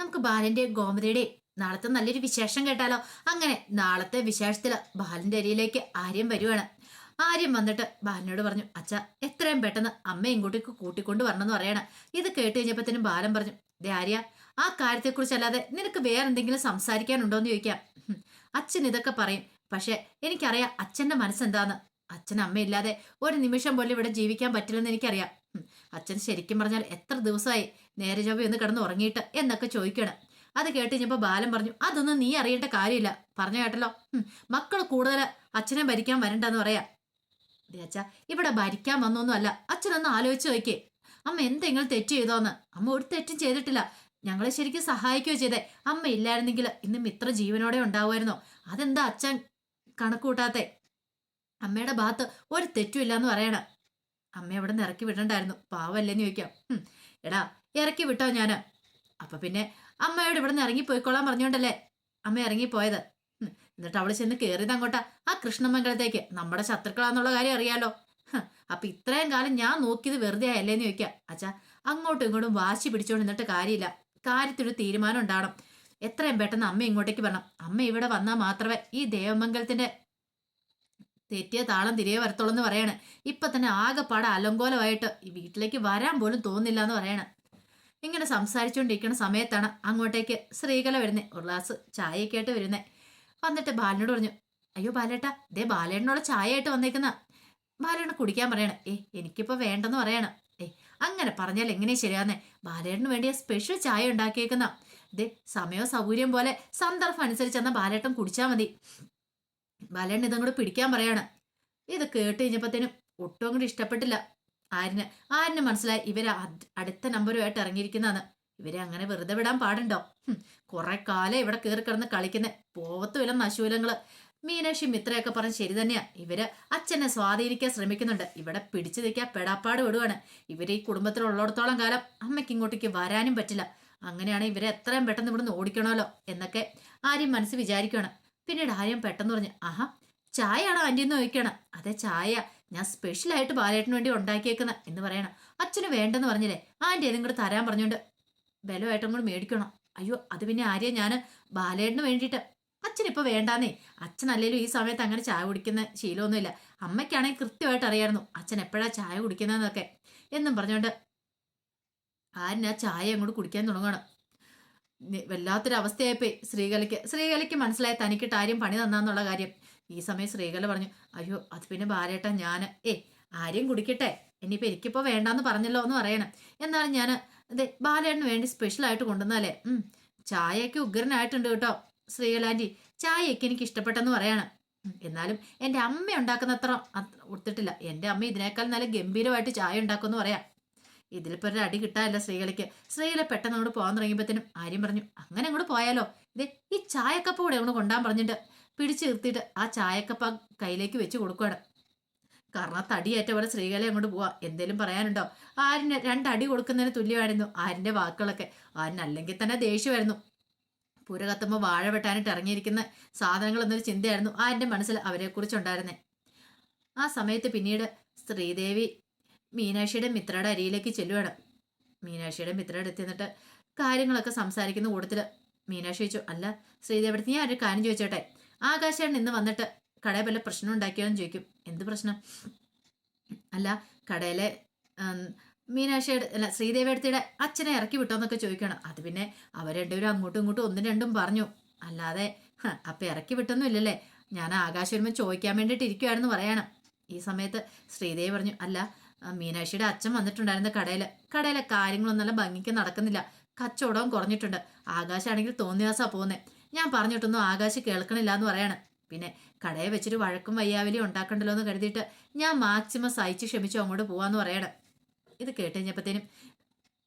നമുക്ക് ബാലന്റെയും ഗോമതിയുടെയും നാളത്തെ നല്ലൊരു വിശേഷം കേട്ടാലോ? അങ്ങനെ നാളത്തെ വിശേഷത്തിൽ ബാലന്റെ അരിയിലേക്ക് ആര്യം വരുവാണ്. ആര്യം വന്നിട്ട് ബാലനോട് പറഞ്ഞു അച്ഛ എത്രയും പെട്ടെന്ന് അമ്മ ഇങ്ങോട്ടേക്ക് കൂട്ടിക്കൊണ്ട് വരണമെന്ന് പറയണം. ഇത് കേട്ട് കഴിഞ്ഞപ്പോഴത്തേനും ബാലൻ പറഞ്ഞു ദേ ആര്യ ആ കാര്യത്തെക്കുറിച്ചല്ലാതെ നിനക്ക് വേറെ എന്തെങ്കിലും സംസാരിക്കാനുണ്ടോ എന്ന് ചോദിക്കാം അച്ഛൻ ഇതൊക്കെ പറയും. പക്ഷെ എനിക്കറിയാം അച്ഛന്റെ മനസ്സെന്താന്ന്. അച്ഛൻ അമ്മയില്ലാതെ ഒരു നിമിഷം പോലും ഇവിടെ ജീവിക്കാൻ പറ്റില്ലെന്ന് എനിക്കറിയാം. അച്ഛൻ ശരിക്കും പറഞ്ഞാൽ എത്ര ദിവസമായി നേരെ ചൊവ്വ ഒന്ന് കിടന്ന് ഉറങ്ങിയിട്ട് എന്നൊക്കെ ചോദിക്കണം. അത് കേട്ട് കഴിഞ്ഞപ്പോൾ ബാലൻ പറഞ്ഞു അതൊന്നും നീ അറിയേണ്ട കാര്യമില്ല. പറഞ്ഞു കേട്ടല്ലോ. മക്കൾ കൂടുതൽ അച്ഛനെ ഭരിക്കാൻ വരണ്ടെന്ന് പറയാ. അച്ഛ ഇവിടെ ഭരിക്കാൻ വന്നൊന്നും അല്ല അച്ഛനൊന്ന് ആലോചിച്ച് നോക്കിയേ. അമ്മ എന്തെങ്കിലും തെറ്റ് ചെയ്തോന്ന്. അമ്മ ഒരു തെറ്റും ചെയ്തിട്ടില്ല. ഞങ്ങളെ ശരിക്കും സഹായിക്കുകയോ ചെയ്തേ. അമ്മ ഇല്ലായിരുന്നെങ്കിൽ ഇന്നും ഇത്ര ജീവനോടെ ഉണ്ടാവുമായിരുന്നോ? അതെന്താ അച്ഛൻ കണക്കൂട്ടാത്തെ അമ്മയുടെ ഭാഗത്ത് ഒരു തെറ്റുമില്ല എന്ന് പറയണ. അമ്മ അവിടെ നിന്ന് ഇറക്കി വിടണ്ടായിരുന്നു. പാവല്ലേന്ന് ചോദിക്കാം. എടാ ഇറക്കി വിട്ടോ ഞാൻ അപ്പൊ പിന്നെ അമ്മയോട് ഇവിടെ നിന്ന് ഇറങ്ങി പോയിക്കോളാൻ പറഞ്ഞോണ്ടല്ലേ? അമ്മ ഇറങ്ങി പോയത് എന്നിട്ട് അവൾ ചെന്ന് കയറിയത് അങ്ങോട്ടാ. ആ കൃഷ്ണമംഗലത്തേക്ക്. നമ്മുടെ ശത്രുക്കളാന്നുള്ള കാര്യം അറിയാലോ. അപ്പൊ ഇത്രയും കാലം ഞാൻ നോക്കിയത് വെറുതെ ആയല്ലേന്ന് ചോദിക്കാം. അച്ഛാ അങ്ങോട്ടും ഇങ്ങോട്ടും വാശി പിടിച്ചോണ്ട് നിന്നിട്ട് കാര്യമില്ല. കാര്യത്തിനൊരു തീരുമാനം ഉണ്ടാവണം. എത്രയും പെട്ടെന്ന് അമ്മ ഇങ്ങോട്ടേക്ക് വരണം. അമ്മ ഇവിടെ വന്നാൽ മാത്രമേ ഈ ദേവമംഗലത്തിന്റെ തെറ്റിയ താളം തിരികെ വരത്തുള്ളൂ എന്ന് പറയാണ്. ഇപ്പൊ തന്നെ ആകെപ്പാടെ അലങ്കോലമായിട്ട് ഈ വീട്ടിലേക്ക് വരാൻ പോലും തോന്നില്ല എന്ന് പറയണം. ഇങ്ങനെ സംസാരിച്ചുകൊണ്ടിരിക്കുന്ന സമയത്താണ് അങ്ങോട്ടേക്ക് ശ്രീകല വരുന്നത് ഒരു ഗ്ലാസ് ചായയൊക്കെ ആയിട്ട് വരുന്നേ. വന്നിട്ട് ബാലനോട് പറഞ്ഞു അയ്യോ ബാലേട്ടാ ദേ ബാലേട്ടനോട് ചായ ആയിട്ട് വന്നേക്കുന്ന. ബാലേട്ടന് കുടിക്കാൻ പറയണം. ഏ എനിക്കിപ്പോ വേണ്ടെന്ന് പറയണം. ഏ അങ്ങനെ പറഞ്ഞാൽ എങ്ങനെ ശരിയാന്നേ ബാലേട്ടന് വേണ്ടി സ്പെഷ്യൽ ചായ ഉണ്ടാക്കിയേക്കുന്ന. ദേ സമയവും സൗകര്യം പോലെ സന്ദർഭം അനുസരിച്ച് ബാലേട്ടൻ കുടിച്ചാൽ മതി. ബാലേട്ടൻ ഇതും കൂടെ പിടിക്കാൻ പറയാണ്. ഇത് കേട്ട് കഴിഞ്ഞപ്പോഴത്തേനും ഒട്ടും അങ്ങോട്ട് ഇഷ്ടപ്പെട്ടില്ല. ആരിന് ആരിന് മനസ്സിലായി ഇവർ അടുത്ത നമ്പറുമായിട്ട് ഇറങ്ങിയിരിക്കുന്നതാണ്. ഇവരെ അങ്ങനെ വെറുതെ വിടാൻ പാടുണ്ടോ? കുറെ കാലം ഇവിടെ കയറി കിടന്ന് കളിക്കുന്ന. പോവത്തുമില്ല നശൂലങ്ങൾ. മീനാക്ഷി മിത്രയൊക്കെ പറഞ്ഞ് ശരി തന്നെയാ. ഇവർ അച്ഛനെ സ്വാധീനിക്കാൻ ശ്രമിക്കുന്നുണ്ട്. ഇവിടെ പിടിച്ചു നിൽക്കാൻ പെടാപ്പാട് വിടുവാണ് ഇവർ ഈ കുടുംബത്തിലുള്ളിടത്തോളം കാലം അമ്മയ്ക്ക് ഇങ്ങോട്ടേക്ക് വരാനും പറ്റില്ല. അങ്ങനെയാണ് ഇവരെ എത്രയും പെട്ടെന്ന് ഇവിടുന്ന് ഓടിക്കണമല്ലോ എന്നൊക്കെ ആരെയും മനസ്സ് വിചാരിക്കുകയാണ് പിന്നീട് ആര്യം പെട്ടെന്ന് പറഞ്ഞു ആഹാ ചായയാണോ ആന്റി എന്ന് ചോദിക്കണം അതെ ചായ. ഞാൻ സ്പെഷ്യൽ ആയിട്ട് ബാലേട്ടന് വേണ്ടി ഉണ്ടാക്കിയേക്കുന്ന എന്ന് പറയണം. അച്ഛന് വേണ്ടെന്ന് പറഞ്ഞില്ലേ? ആന്റി കൂടെ തരാൻ പറഞ്ഞോണ്ട് ബലമായിട്ടും കൂടെ മേടിക്കണം. അയ്യോ അത് പിന്നെ ആര്യ ഞാൻ ബാലേട്ടന് വേണ്ടിയിട്ട്. അച്ഛനിപ്പോൾ വേണ്ടാന്നേ. അച്ഛൻ അല്ലേലും ഈ സമയത്ത് അങ്ങനെ ചായ കുടിക്കുന്ന ശീലമൊന്നുമില്ല. അമ്മയ്ക്കാണെങ്കിൽ കൃത്യമായിട്ട് അറിയായിരുന്നു അച്ഛൻ എപ്പോഴാണ് ചായ കുടിക്കുന്നതെന്നൊക്കെ. എന്നും പറഞ്ഞുകൊണ്ട് ആരിന് ചായ അങ്ങോട്ട് കുടിക്കാൻ തുടങ്ങണം വല്ലാത്തൊരു അവസ്ഥയായിപ്പോയി ശ്രീകലയ്ക്ക് ശ്രീകലയ്ക്ക് മനസ്സിലായ തനിക്കിട്ട് ആര്യം പണി തന്നാന്നുള്ള കാര്യം. ഈ സമയം ശ്രീകല പറഞ്ഞു അയ്യോ അത് പിന്നെ ബാലേട്ടാ ഞാൻ ഏ ആര്യം കുടിക്കട്ടെ. ഇനിയിപ്പോൾ എനിക്കിപ്പോ വേണ്ടാന്ന് പറഞ്ഞല്ലോ എന്ന് പറയണം. എന്നാലും ഞാൻ അതെ ബാലേട്ടന് വേണ്ടി സ്പെഷ്യൽ ആയിട്ട് കൊണ്ടുവന്നാലേ. ചായയൊക്കെ ഉഗ്രനായിട്ടുണ്ട് കേട്ടോ ശ്രീകലാന്റി ചായയൊക്കെ എനിക്ക് ഇഷ്ടപ്പെട്ടെന്ന് പറയണം. എന്നാലും എന്റെ അമ്മ ഉണ്ടാക്കുന്ന അത്ര കൊടുത്തിട്ടില്ല എന്റെ അമ്മ ഇതിനേക്കാൾ നല്ല ഗംഭീരമായിട്ട് ചായ ഉണ്ടാക്കുമെന്ന് പറയാം. ഇതിലിപ്പോ ഒരു അടി കിട്ടാല്ല സ്ത്രീകളിക്ക് സ്ത്രീകളെ പെട്ടെന്ന് അങ്ങോട്ട് പോകാൻ തുടങ്ങിയപ്പോഴത്തേനും ആര്യം പറഞ്ഞു അങ്ങനെ അങ്ങോട്ട് പോയാലോ? ഇതേ ഈ ചായക്കപ്പ് കൂടെ അങ്ങോട്ട് കൊണ്ടാൻ പറഞ്ഞിട്ട് പിടിച്ചു നിർത്തിയിട്ട് ആ ചായക്കപ്പ കയ്യിലേക്ക് വെച്ച് കൊടുക്കുകയാണ് കാരണം തടിയേറ്റ പോലെ സ്ത്രീകളെ അങ്ങോട്ട് പോവാ. എന്തേലും പറയാനുണ്ടോ? ആരിന് രണ്ടടി കൊടുക്കുന്നതിന് തുല്യമായിരുന്നു ആരിന്റെ വാക്കുകളൊക്കെ. ആരിന് അല്ലെങ്കിൽ തന്നെ ദേഷ്യമായിരുന്നു. പുര കത്തുമ്പോൾ വാഴ വെട്ടാനായിട്ട് ഇറങ്ങിയിരിക്കുന്ന സാധനങ്ങൾ എന്നൊരു ചിന്തയായിരുന്നു ആരിന്റെ മനസ്സിൽ അവരെക്കുറിച്ചുണ്ടായിരുന്നേ. ആ സമയത്ത് പിന്നീട് ശ്രീദേവി മീനാക്ഷിയുടെ മിത്രയുടെ അരിയിലേക്ക് ചെല്ലുവാണ്. മീനാക്ഷിയുടെ മിത്രയുടെ അടുത്ത് നിന്നിട്ട് കാര്യങ്ങളൊക്കെ സംസാരിക്കുന്ന കൂട്ടത്തിൽ മീനാക്ഷി ചോദിച്ചു അല്ല ശ്രീദേവി നീ ഒരു കാര്യം ചോദിച്ചോട്ടെ? ആകാശേട്ടൻ ഇന്ന് വന്നിട്ട് കടയിൽ വല്ല പ്രശ്നം ഉണ്ടാക്കിയോന്ന് ചോദിക്കും. എന്ത് പ്രശ്നം? അല്ല കടയിലെ മീനാക്ഷിയുടെ അല്ല ശ്രീദേവി അടുത്തിയുടെ അച്ഛനെ ഇറക്കി വിട്ടോന്നൊക്കെ ചോദിക്കണം. അത് പിന്നെ അവർ രണ്ടുപേരും അങ്ങോട്ടും ഇങ്ങോട്ടും ഒന്നും രണ്ടും പറഞ്ഞു. അല്ലാതെ അപ്പം ഇറക്കി വിട്ടൊന്നും ഇല്ലല്ലേ? ഞാൻ ആകാശ വരുമ്പോൾ ചോദിക്കാൻ വേണ്ടിയിട്ട് ഇരിക്കുവാണെന്ന് പറയണം. ഈ സമയത്ത് ശ്രീദേവി പറഞ്ഞു അല്ല മീനാക്ഷിയുടെ അച്ഛൻ വന്നിട്ടുണ്ടായിരുന്ന കടയിൽ കടയിലെ കാര്യങ്ങളൊന്നും നല്ല ഭംഗിക്ക് നടക്കുന്നില്ല. കച്ചവടവും കുറഞ്ഞിട്ടുണ്ട്. ആകാശാണെങ്കിൽ തോന്നിയാസാ പോകുന്നേ ഞാൻ പറഞ്ഞിട്ടൊന്നും ആകാശ് കേൾക്കണില്ല എന്ന് പറയാണ്. പിന്നെ കടയെ വെച്ചിട്ട് വഴക്കും വയ്യാവലിയും ഉണ്ടാക്കണ്ടല്ലോ എന്ന് കരുതിയിട്ട് ഞാൻ മാക്സിമം സഹിച്ച് ക്ഷമിച്ചു അങ്ങോട്ട് പോവാന്ന് പറയണം. ഇത് കേട്ട് കഴിഞ്ഞപ്പോഴത്തേനും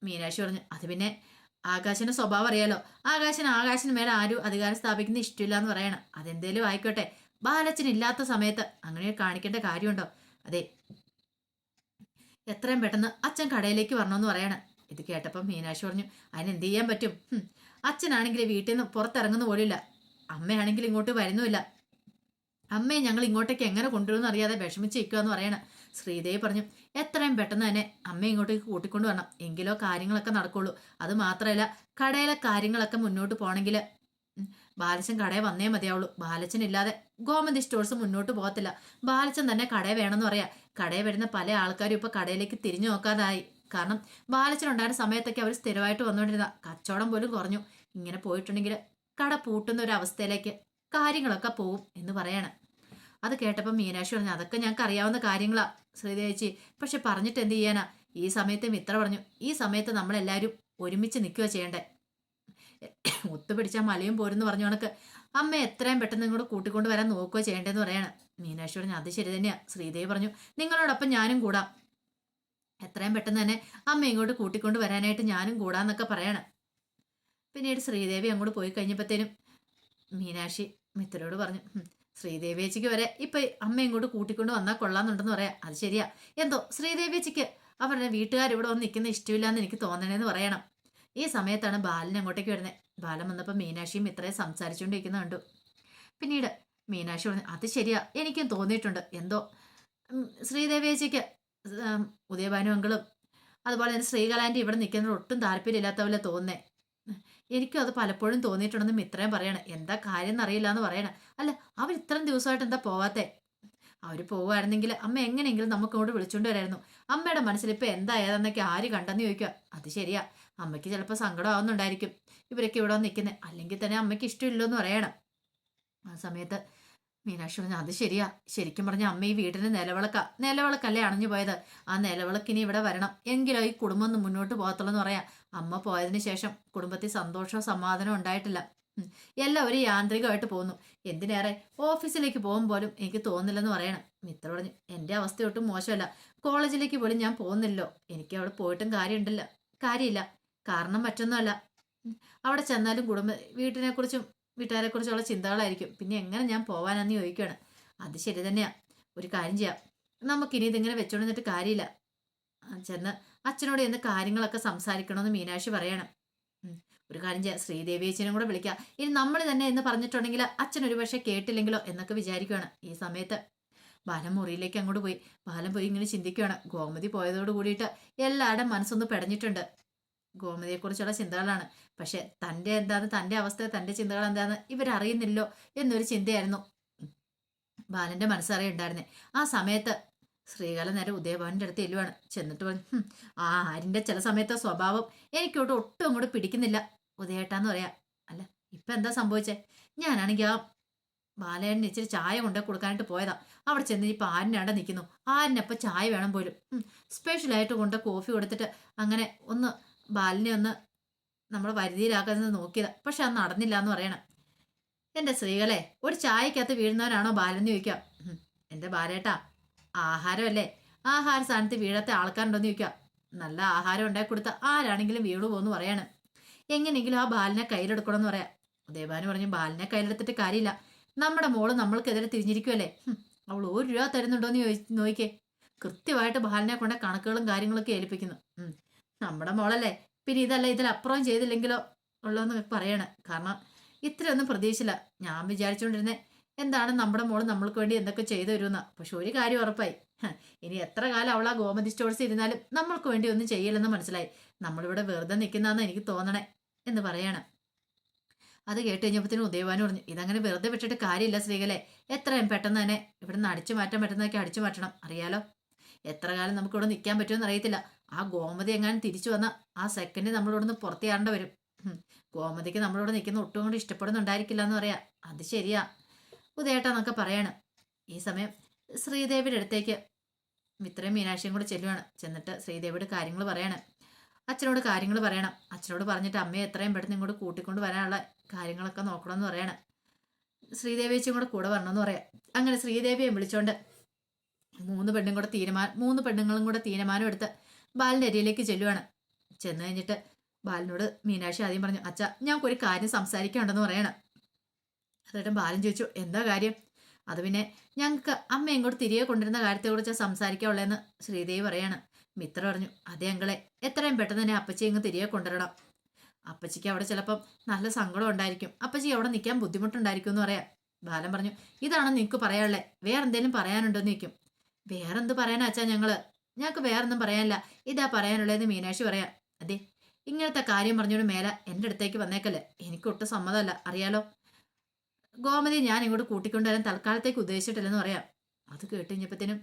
മീനാക്ഷി പറഞ്ഞു അത് പിന്നെ ആകാശിന്റെ സ്വഭാവം അറിയാലോ. ആകാശന് ആകാശിന് മേലെ ആരും അധികാരം സ്ഥാപിക്കുന്ന ഇഷ്ടമില്ല എന്ന് പറയണം. അതെന്തേലും ആയിക്കോട്ടെ. ബാലച്ചൻ ഇല്ലാത്ത സമയത്ത് അങ്ങനെ കാണിക്കേണ്ട കാര്യമുണ്ടോ? അതെ എത്രയും പെട്ടെന്ന് അച്ഛൻ കടയിലേക്ക് വരണമെന്ന് പറയണം. ഇത് കേട്ടപ്പം മീനാക്ഷി പറഞ്ഞു അതിന് എന്ത് ചെയ്യാൻ പറ്റും? അച്ഛനാണെങ്കിൽ വീട്ടിൽ നിന്ന് പുറത്തിറങ്ങുന്ന പോലില്ല അമ്മയാണെങ്കിൽ ഇങ്ങോട്ട് വരുന്നുമില്ല. അമ്മയെ ഞങ്ങൾ ഇങ്ങോട്ടേക്ക് എങ്ങനെ കൊണ്ടുവരുമെന്ന് അറിയാതെ വിഷമിച്ച് നിൽക്കുക എന്ന് പറയണം. ശ്രീദേവി പറഞ്ഞു എത്രയും പെട്ടെന്ന് തന്നെ അമ്മ ഇങ്ങോട്ടേക്ക് കൂട്ടിക്കൊണ്ടു വരണം. എങ്കിലോ കാര്യങ്ങളൊക്കെ നടക്കുള്ളൂ. അത് മാത്രമല്ല കടയിലെ കാര്യങ്ങളൊക്കെ മുന്നോട്ട് പോകണമെങ്കിൽ ബാലച്ചൻ കടയിൽ വന്നേ മതിയാവുള്ളൂ. ബാലച്ചൻ ഇല്ലാതെ ഗോമതി സ്റ്റോഴ്സ് മുന്നോട്ട് പോകത്തില്ല. ബാലച്ചൻ തന്നെ കടയിൽ വേണമെന്ന് പറയാം. കടയിൽ വരുന്ന പല ആൾക്കാരും ഇപ്പൊ കടയിലേക്ക് തിരിഞ്ഞു നോക്കാതായി. കാരണം ബാലച്ചൻ ഉണ്ടായിരുന്ന സമയത്തൊക്കെ അവർ സ്ഥിരമായിട്ട് വന്നുകൊണ്ടിരുന്ന കച്ചവടം പോലും കുറഞ്ഞു. ഇങ്ങനെ പോയിട്ടുണ്ടെങ്കിൽ കട പൂട്ടുന്ന ഒരു അവസ്ഥയിലേക്ക് കാര്യങ്ങളൊക്കെ പോവും എന്ന് പറയാണ്. അത് കേട്ടപ്പോൾ മീനാക്ഷി പറഞ്ഞു അതൊക്കെ ഞങ്ങൾക്ക് അറിയാവുന്ന കാര്യങ്ങളാ ശ്രീദേവിച്ചി പക്ഷെ പറഞ്ഞിട്ട് എന്ത് ചെയ്യാനാ? ഈ സമയത്ത് മിത്ര പറഞ്ഞു. ഈ സമയത്ത് നമ്മളെല്ലാവരും ഒരുമിച്ച് നിൽക്കുക ചെയ്യണ്ടേ? ഒത്തുപിടിച്ചാൽ മലയും പോരെന്ന് പറഞ്ഞു കണക്ക്. അമ്മ എത്രയും പെട്ടെന്ന് ഇങ്ങോട്ട് കൂട്ടിക്കൊണ്ട് വരാൻ നോക്കുക ചെയ്യേണ്ടതെന്ന് പറയാണ്. മീനാക്ഷി പറഞ്ഞു അത് ശരി തന്നെയാ. ശ്രീദേവി പറഞ്ഞു നിങ്ങളോടൊപ്പം ഞാനും കൂടാം. എത്രയും പെട്ടെന്ന് തന്നെ അമ്മ ഇങ്ങോട്ട് കൂട്ടിക്കൊണ്ട് വരാനായിട്ട് ഞാനും കൂടാന്നൊക്കെ പറയാണ്. പിന്നീട് ശ്രീദേവി അങ്ങോട്ട് പോയി കഴിഞ്ഞപ്പോഴത്തേനും മീനാക്ഷി മിത്രയോട് പറഞ്ഞു "ഹും, ശ്രീദേവി ചേച്ചിക്ക് വരെ ഇപ്പൊ അമ്മ ഇങ്ങോട്ട് കൂട്ടിക്കൊണ്ട് വന്നാൽ കൊള്ളാന്നുണ്ടെന്ന് പറയാം. അത് ശരിയാ. എന്തോ ശ്രീദേവി ചേച്ചിക്ക് അവരുടെ വീട്ടുകാർ ഇവിടെ വന്ന് നിൽക്കുന്ന ഇഷ്ടമില്ലാന്ന് എനിക്ക് തോന്നണേന്ന് പറയണം. ഈ സമയത്താണ് ബാലൻ അങ്ങോട്ടേക്ക് വരുന്നത് ബാലൻ വന്നപ്പോൾ മീനാക്ഷിയും ഇത്രയും സംസാരിച്ചുകൊണ്ടിരിക്കുന്ന കണ്ടു. പിന്നീട് മീനാക്ഷി പറഞ്ഞു അത് ശരിയാ എനിക്കും തോന്നിയിട്ടുണ്ട്. എന്തോ ഉം, ശ്രീദേവി ചേച്ചിക്ക് ഉം, ഉദയഭാനു അങ്കിളും അതുപോലെ തന്നെ ശ്രീകലാന്റെ ഇവിടെ നിൽക്കുന്നത് ഒട്ടും താല്പര്യമില്ലാത്ത പോലെ തോന്നുന്നേ. എനിക്കും അത് പലപ്പോഴും തോന്നിയിട്ടുണ്ടെന്ന് മിത്രയും പറയണ. എന്താ കാര്യം എന്നറിയില്ല എന്ന് പറയണേ. അല്ല അവർ ഇത്രയും ദിവസമായിട്ട് എന്താ പോവാത്തേ? അവർ പോവുമായിരുന്നെങ്കിൽ അമ്മ എങ്ങനെയെങ്കിലും നമുക്ക് ഇങ്ങോട്ട് വിളിച്ചുകൊണ്ട് വരായിരുന്നു. അമ്മയുടെ മനസ്സിൽ ഇപ്പം എന്താ ഏതെന്നൊക്കെ ആര് കണ്ടെന്ന് ചോദിക്കുക അത് ശരിയാ. അമ്മയ്ക്ക് ചിലപ്പോൾ സങ്കടം ആവുന്നുണ്ടായിരിക്കും ഇവരൊക്കെ ഇവിടെ നിൽക്കുന്നത് അല്ലെങ്കിൽ തന്നെ അമ്മയ്ക്ക് ഇഷ്ടമില്ലെന്ന് പറയണം. ആ സമയത്ത് മീനാക്ഷി പറഞ്ഞു അത് ശരിയാ. ശരിക്കും പറഞ്ഞ അമ്മ ഈ വീടിന് നിലവിളക്ക. നിലവിളക്കല്ലേ അണഞ്ഞു പോയത്. ആ നിലവിളക്കിനി ഇവിടെ വരണം. എങ്കിലോ ഈ കുടുംബം ഒന്ന് മുന്നോട്ട് പോകത്തുള്ളൂ എന്ന് പറയാം. അമ്മ പോയതിന് ശേഷം കുടുംബത്തിൽ സന്തോഷവും സമാധാനവും ഉണ്ടായിട്ടില്ല. എല്ലാം ഒരു യാന്ത്രികമായിട്ട് പോകുന്നു. എന്തിനേറെ? ഓഫീസിലേക്ക് പോകും പോലും എനിക്ക് തോന്നില്ലെന്ന് പറയണം. മിത്ര പറഞ്ഞു എന്റെ അവസ്ഥ ഒട്ടും മോശമല്ല. കോളേജിലേക്ക് പോലും ഞാൻ പോകുന്നില്ലോ എനിക്ക് അവിടെ പോയിട്ടും കാര്യമുണ്ടല്ലോ. കാര്യമില്ല. കാരണം മറ്റൊന്നുമല്ല. അവിടെ ചെന്നാലും കുടുംബ വീട്ടിനെ കുറിച്ചും വീട്ടുകാരെ കുറിച്ചുള്ള ചിന്തകളായിരിക്കും. പിന്നെ എങ്ങനെ ഞാൻ പോവാനെന്ന് ചോദിക്കുകയാണ് അത് ശരി തന്നെയാ. ഒരു കാര്യം ചെയ്യാം. നമുക്കിനി ഇതിങ്ങനെ വെച്ചോണ്ടിരുന്നിട്ട് കാര്യമില്ല. ചെന്ന് അച്ഛനോട് ചെന്ന് കാര്യങ്ങളൊക്കെ സംസാരിക്കണമെന്ന് മീനാക്ഷി പറയണം. ഒരു കാര്യം ചെയ്യാം. ശ്രീദേവി അച്ഛനും കൂടെ വിളിക്കാം. ഇനി നമ്മൾ തന്നെ എന്ന് പറഞ്ഞിട്ടുണ്ടെങ്കിൽ അച്ഛൻ ഒരു പക്ഷേ കേട്ടില്ലെങ്കിലോ എന്നൊക്കെ വിചാരിക്കുകയാണ് ഈ സമയത്ത്. ബാലൻ മുറിയിലേക്ക് അങ്ങോട്ട് പോയി. ബാലൻ പോയി ഇങ്ങനെ ചിന്തിക്കുകയാണ് ഗോമതി പോയതോട് കൂടിയിട്ട് എല്ലാവരുടെ മനസ്സൊന്ന് പെടഞ്ഞിട്ടുണ്ട്. ഗോമതിയെക്കുറിച്ചുള്ള ചിന്തകളാണ്. പക്ഷെ തന്റെ എന്താണ് തന്റെ അവസ്ഥ തന്റെ ചിന്തകൾ എന്താന്ന് ഇവരറിയുന്നില്ലോ എന്നൊരു ചിന്തയായിരുന്നു ബാലന്റെ മനസ്സറിയുണ്ടായിരുന്നേ. ആ സമയത്ത് ശ്രീകല നേരെ ഉദയഭവന്റെ അടുത്ത് ഇല്ലുവാണ് ചെന്നിട്ട് പറഞ്ഞു ആ ആരിന്റെ ചില സമയത്തെ സ്വഭാവം എനിക്കോട്ട് ഒട്ടും അങ്ങോട്ട് പിടിക്കുന്നില്ല. ഉദയേട്ടാന്ന് പറയാ. അല്ല ഇപ്പം എന്താ സംഭവിച്ചേ? ഞാനാണെങ്കിൽ ആ ബാലേട്ടന് ഇച്ചിരി ചായ കൊണ്ട് കൊടുക്കാനായിട്ട് പോയതാ. അവിടെ ചെന്ന് ഇപ്പം ആരിനാണ്ട് നിൽക്കുന്നു. ആരിനപ്പം ചായ വേണം പോലും. സ്പെഷ്യലായിട്ട് കൊണ്ട് കോഫി കൊടുത്തിട്ട് അങ്ങനെ ഒന്ന് ബാലിനെ ഒന്ന് നമ്മൾ വരുതിയിലാക്കുന്നത് നോക്കിയതാ. പക്ഷെ അത് നടന്നില്ല എന്ന് പറയണം. എന്റെ സ്ത്രീകളെ ഒരു ചായക്കകത്ത് വീഴുന്നവരാണോ ബാലെന്ന് ചോദിക്കാം. എന്റെ ബാലേട്ടാ ആഹാരമല്ലേ? ആഹാര സ്ഥാനത്ത് വീഴാത്ത ആൾക്കാരുണ്ടോന്ന് ചോദിക്കാം. നല്ല ആഹാരം ഉണ്ടാക്കി കൊടുത്ത ആരാണെങ്കിലും വീണു പോകുന്നു പറയാണ്. എങ്ങനെയെങ്കിലും ആ ബാലിനെ കയ്യിലെടുക്കണമെന്ന് പറയാം. ഉദയഭാനു പറഞ്ഞു ബാലിനെ കയ്യിലെടുത്തിട്ട് കാര്യമില്ല. നമ്മുടെ മോൾ നമ്മൾക്കെതിരെ തിരിഞ്ഞിരിക്കുമല്ലേ അവൾ ഒരു രൂപ തരുന്നുണ്ടോന്ന് ചോദിച്ച് നോക്കിക്കേ കൃത്യമായിട്ട് ബാലിനെ കൊണ്ട കണക്കുകളും കാര്യങ്ങളൊക്കെ ഏൽപ്പിക്കുന്നു. നമ്മുടെ മോളല്ലേ. പിന്നെ ഇതല്ല ഇതിലപ്പുറം ചെയ്തില്ലെങ്കിലോ ഉള്ളതെന്ന് പറയണേ. കാരണം ഇത്രയൊന്നും പ്രതീക്ഷിച്ചില്ല. ഞാൻ വിചാരിച്ചുകൊണ്ടിരുന്നേ എന്താണ് നമ്മുടെ മോൾ നമ്മൾക്ക് വേണ്ടി എന്തൊക്കെ ചെയ്തു തരുമെന്ന. പക്ഷെ ഒരു കാര്യം ഉറപ്പായി. ഇനി എത്ര കാലം അവൾ ആ ഗോമതി സ്റ്റോഴ്സ് ഇരുന്നാലും നമ്മൾക്ക് വേണ്ടി ഒന്നും ചെയ്യില്ലെന്ന് മനസ്സിലായി. നമ്മളിവിടെ വെറുതെ നിൽക്കുന്നതെന്ന് എനിക്ക് തോന്നണേ എന്ന് പറയാണ്. അത് കേട്ട് കഴിഞ്ഞപ്പോഴത്തേനും ഉദയവാനും പറഞ്ഞു ഇതങ്ങനെ വെറുതെ വിട്ടിട്ട് കാര്യമില്ല സ്ത്രീകളെ എത്രയും പെട്ടെന്ന് തന്നെ ഇവിടെ നിന്ന് അടിച്ചു മാറ്റാൻ പറ്റുന്നതൊക്കെ അടിച്ചു മാറ്റണം. അറിയാലോ? എത്ര കാലം നമുക്കിവിടെ നിൽക്കാൻ പറ്റുമെന്ന് അറിയത്തില്ല. ആ ഗോമതി എങ്ങാനും തിരിച്ചു വന്ന ആ സെക്കൻഡ് നമ്മളിവിടെ നിന്ന് പുറത്തിയാണ്ട് വരും. ഗോമതിക്ക് നമ്മളിവിടെ നിൽക്കുന്ന ഒട്ടും കൂടി ഇഷ്ടപ്പെടുന്നുണ്ടായിരിക്കില്ല എന്ന് പറയാ. അത് ശരിയാ. ഉദയേട്ടാ എന്നൊക്കെ പറയാണ്. ഈ സമയം ശ്രീദേവിയുടെ അടുത്തേക്ക് മിത്രയും മീനാക്ഷിയും കൂടെ ചെല്ലുവാണ്. ചെന്നിട്ട് ശ്രീദേവിയുടെ കാര്യങ്ങൾ പറയാണ്. അച്ഛനോട് കാര്യങ്ങൾ പറയണം. അച്ഛനോട് പറഞ്ഞിട്ട് അമ്മയെ എത്രയും പെട്ടെന്ന് ഇങ്ങോട്ട് കൂട്ടിക്കൊണ്ട് വരാനുള്ള കാര്യങ്ങളൊക്കെ നോക്കണമെന്ന് പറയണം. ശ്രീദേവി ചേച്ചിയും കൂടെ കൂടെ വരണമെന്ന് പറയാം. അങ്ങനെ ശ്രീദേവിയെ വിളിച്ചോണ്ട് മൂന്ന് പെണ്ണും കൂടെ തീരുമാനം മൂന്ന് പെണ്ണുങ്ങളും കൂടെ തീരുമാനം എടുത്ത് ബാലിന്റെ അരിയിലേക്ക് ചെല്ലുവാണ്. ചെന്ന് കഴിഞ്ഞിട്ട് ബാലിനോട് മീനാക്ഷി ആദ്യം പറഞ്ഞു അച്ഛ ഞങ്ങൾക്ക് ഒരു കാര്യം സംസാരിക്കാനുണ്ടെന്ന് പറയണം. എന്നിട്ടും ബാലൻ ചോദിച്ചു എന്താ കാര്യം? അത് പിന്നെ ഞങ്ങൾക്ക് അമ്മ ഇങ്ങോട്ട് തിരികെ കൊണ്ടിരുന്ന കാര്യത്തെക്കുറിച്ച് സംസാരിക്കാനുള്ളതെന്ന് ശ്രീദേവി പറയാണ്. മിത്ര പറഞ്ഞു അതേ അങ്കളെ എത്രയും പെട്ടെന്ന് തന്നെ അപ്പച്ചി ഇങ്ങ് തിരികെ കൊണ്ടുവരണം. അപ്പച്ചിക്ക് അവിടെ ചിലപ്പം നല്ല സങ്കടം ഉണ്ടായിരിക്കും. അപ്പച്ചി അവിടെ നിൽക്കാൻ ബുദ്ധിമുട്ടുണ്ടായിരിക്കും എന്ന് പറയാം. ബാലൻ പറഞ്ഞു ഇതാണ് നിങ്ങൾക്ക് പറയാനുള്ളത് വേറെ എന്തെങ്കിലും പറയാനുണ്ടോ എന്ന് നിൽക്കും വേറെന്ത് പറയാനാ അച്ഛാ ഞങ്ങൾ? ഞങ്ങൾക്ക് വേറൊന്നും പറയാനില്ല. ഇതാ പറയാനുള്ളതെന്ന് മീനാക്ഷി പറയാം അതെ ഇങ്ങനത്തെ കാര്യം പറഞ്ഞോണ്ട് മേല എന്റെ അടുത്തേക്ക് വന്നേക്കല്ലേ? എനിക്ക് ഒട്ടും സമ്മതമല്ല അറിയാലോ? ഗോമതി ഞാൻ ഇങ്ങോട്ട് കൂട്ടിക്കൊണ്ടുവരാൻ തൽക്കാലത്തേക്ക് ഉദ്ദേശിച്ചിട്ടില്ലെന്ന് പറയാം. അത് കേട്ട് കഴിഞ്ഞപ്പോഴത്തേനും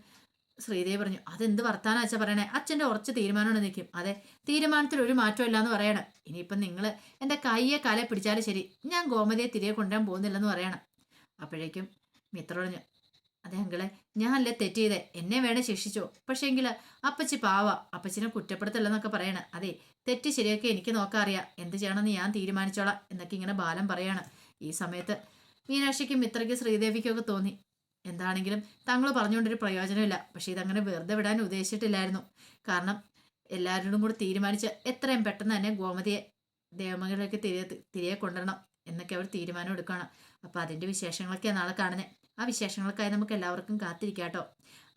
ശ്രീദേവി പറഞ്ഞു അതെന്ത് വർത്താനം വെച്ചാൽ പറയണേ? അച്ഛന്റെ ഉറച്ച തീരുമാനമാണ് നിൽക്കും അതെ തീരുമാനത്തിൽ ഒരു മാറ്റമില്ല എന്ന് പറയണം. ഇനിയിപ്പം നിങ്ങൾ എന്റെ കയ്യെ കാലെ പിടിച്ചാലും ശരി. ഞാൻ ഗോമതിയെ തിരികെ കൊണ്ടുവരാൻ പോകുന്നില്ലെന്ന് പറയണം. അപ്പോഴേക്കും മിത്ര പറഞ്ഞു അതെ അങ്കിളെ ഞാനല്ലേ തെറ്റ് ചെയ്തേ എന്നെ വേണേ ശിക്ഷിച്ചോ. പക്ഷേങ്കിൽ അപ്പച്ചി പാവ. അപ്പച്ചിനെ കുറ്റപ്പെടുത്തല്ലെന്നൊക്കെ പറയണ. അതെ തെറ്റ് ശരിയൊക്കെ എനിക്ക് നോക്കാൻ അറിയാം എന്ത് ചെയ്യണമെന്ന് ഞാൻ തീരുമാനിച്ചോളാം എന്നൊക്കെ ഇങ്ങനെ ബാലം പറയാണ്. ഈ സമയത്ത് മീനാക്ഷിക്കും ഇത്രയ്ക്ക് ശ്രീദേവിക്കൊക്കെ തോന്നി. എന്താണെങ്കിലും തങ്ങൾ പറഞ്ഞുകൊണ്ടൊരു പ്രയോജനമില്ല. പക്ഷേ ഇതങ്ങനെ വെറുതെ വിടാൻ ഉദ്ദേശിച്ചിട്ടില്ലായിരുന്നു. കാരണം എല്ലാവരോടും കൂടി തീരുമാനിച്ച് എത്രയും പെട്ടെന്ന് തന്നെ ഗോമതിയെ ദേവമകളിലേക്ക് തിരികെ തിരികെ കൊണ്ടുവരണം എന്നൊക്കെ അവർ തീരുമാനം എടുക്കുകയാണ് അപ്പോൾ അതിന്റെ വിശേഷങ്ങളൊക്കെയാണ് നാളെ കാണുന്നത് ആ വിശേഷങ്ങൾക്കായി നമുക്ക് എല്ലാവർക്കും കാത്തിരിക്കാം കേട്ടോ.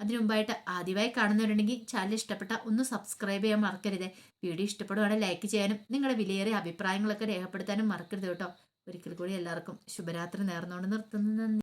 അതിനു മുമ്പായിട്ട് ആദ്യമായി കാണുന്നവരുണ്ടെങ്കിൽ ചാനൽ ഇഷ്ടപ്പെട്ട ഒന്ന് സബ്സ്ക്രൈബ് ചെയ്യാൻ മറക്കരുത്. വീഡിയോ ഇഷ്ടപ്പെടുവാണെങ്കിൽ ലൈക്ക് ചെയ്യാനും നിങ്ങളുടെ വിലയേറിയ അഭിപ്രായങ്ങളൊക്കെ രേഖപ്പെടുത്താനും മറക്കരുത് കേട്ടോ. ഒരിക്കൽ കൂടി എല്ലാവർക്കും ശുഭരാത്രി നേർന്നുകൊണ്ട് നിർത്തുന്നു.